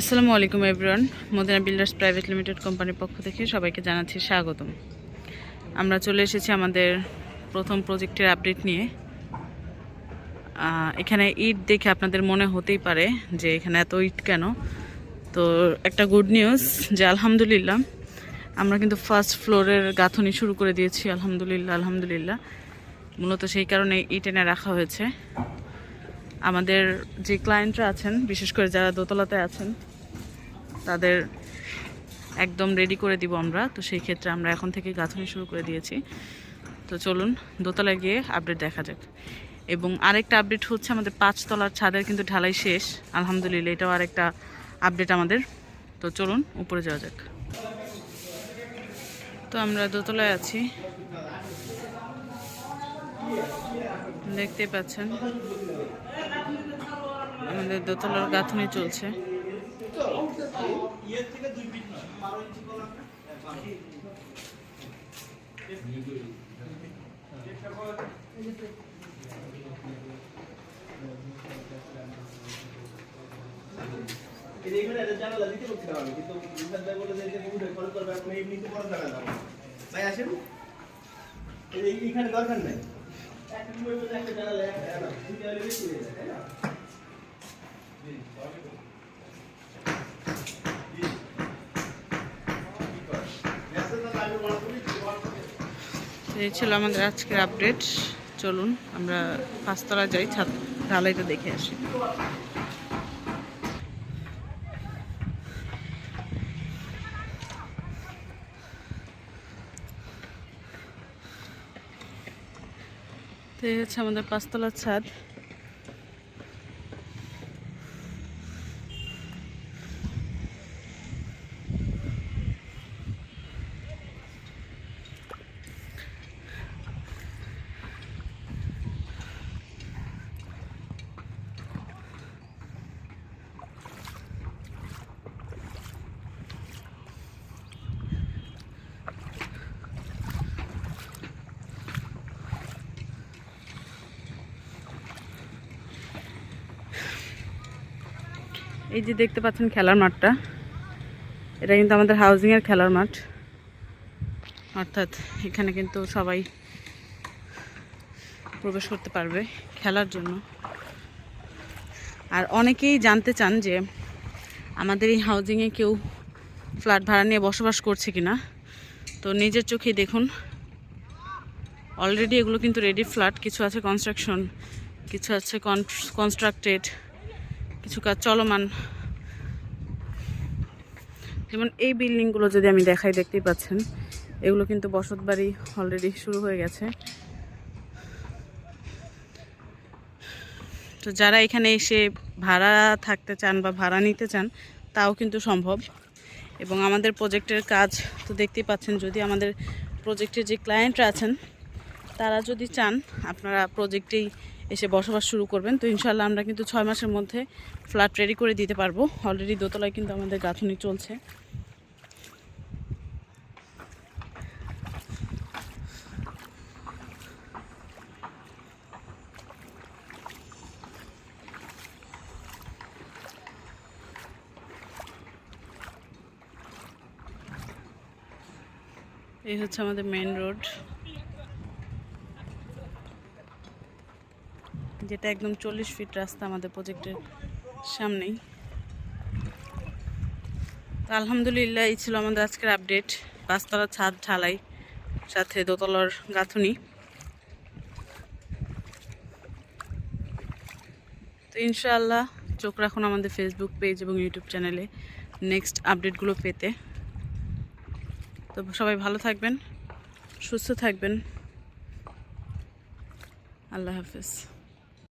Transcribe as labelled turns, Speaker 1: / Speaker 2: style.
Speaker 1: আসসালামু আলাইকুম everyone Madina builders private limited কোম্পানির পক্ষ থেকে সবাইকে জানাচ্ছি স্বাগতম। আমরা চলে এসেছি আমাদের প্রথম প্রজেক্টের আপডেট নিয়ে। এখানে ইট দেখে আপনাদের মনে হতেই পারে যে এখানে এত ইট কেন? তো একটা গুড নিউজ যে আলহামদুলিল্লাহ, আমরা কিন্তু ফার্স্ট ফ্লোরের গাঁথনি শুরু করে দিয়েছি, আলহামদুলিল্লাহ আলহামদুলিল্লাহ। মূলত সেই কারণে ইট এনে রাখা হয়েছে। আমাদের যে ক্লায়েন্টরা আছেন, বিশেষ করে যারা দোতলাতে আছেন তাদের একদম রেডি করে দিব আমরা। তো সেই ক্ষেত্রে আমরা এখন থেকে গাঁথনি শুরু করে দিয়েছি। তো চলুন, দোতলায় গিয়ে আপডেট দেখা যাক। এবং আরেকটা আপডেট হচ্ছে আমাদের পাঁচতলার ছাদের কিন্তু ঢালাই শেষ। আলহামদুলিল্লাহ, এটাও আরেকটা আপডেট আমাদের। তো চলুন, উপরে যাওয়া যাক। তো আমরা দোতলায় আছি। দেখতেই পাচ্ছেন, আমাদের দোতলার গাঁথনি চলছে।
Speaker 2: এইখানে একটা জানালা দিতে বলছিলাম আমি কিন্তু বলে যে উঠে কল করবে আপনি এমনিতে বড় জায়গা যাব ভাই আসেন এই এইখানে দরকার নাই। একটা জানালা একটা বেশি
Speaker 1: এই ছিল আমাদের আজকের আপডেট চলুন, আমরা পাঁচতলা যাই, ছাদ ঢালাইটা দেখে আসি। তো এই হচ্ছে আমাদের পাঁচতলার ছাদ। এই যে দেখতে পাচ্ছেন খেলার মাঠটা। এটা কিন্তু আমাদের হাউজিংয়ের খেলার মাঠ। অর্থাৎ এখানে কিন্তু সবাই প্রবেশ করতে পারবে খেলার জন্য। আর অনেকেই জানতে চান যে আমাদের এই হাউজিংয়ে কেউ ফ্ল্যাট ভাড়া নিয়ে বসবাস করছে কিনা। তো নিজের চোখেই দেখুন। অলরেডি এগুলো কিন্তু রেডি ফ্ল্যাট কিছু আছে কনস্ট্রাকশন কিছু আছে কনস্ট্রাক্টেড কিছু কাজ চলমান। যেমন এই বিল্ডিংগুলো যদি আমি দেখাই, দেখতেই পাচ্ছেন, এগুলো কিন্তু বসত বাড়ি অলরেডি শুরু হয়ে গেছে। তো যারা এখানে এসে ভাড়া থাকতে চান বা ভাড়া নিতে চান, তাও কিন্তু সম্ভব। এবং আমাদের প্রজেক্টের কাজ তো দেখতেই পাচ্ছেন, যদি আমাদের প্রজেক্টের যে ক্লায়েন্টরা আছেন, তারা যদি চান, আপনারা প্রজেক্টেই এসে বসবাস শুরু করবেন। তো ইনশাল্লাহ আমরা কিন্তু ছয় মাসের মধ্যে ফ্ল্যাট রেডি করে দিতে পারব। অলরেডি দোতলায় কিন্তু আমাদের গাঁথনি চলছে। এই হচ্ছে আমাদের মেন রোড যেটা একদম চল্লিশ ফিট রাস্তা আমাদের প্রজেক্টের সামনেই। তো আলহামদুলিল্লাহ, এই ছিল আমাদের আজকের আপডেট পাঁচতলা ছাদ, ঢালাই, সাথে দোতলার গাঁথুনি। তো ইনশাআল্লাহ চোখ রাখুন আমাদের ফেসবুক পেজ এবং ইউটিউব চ্যানেলে নেক্সট আপডেটগুলো পেতে। তো সবাই ভালো থাকবেন, সুস্থ থাকবেন। আল্লাহ হাফেজ।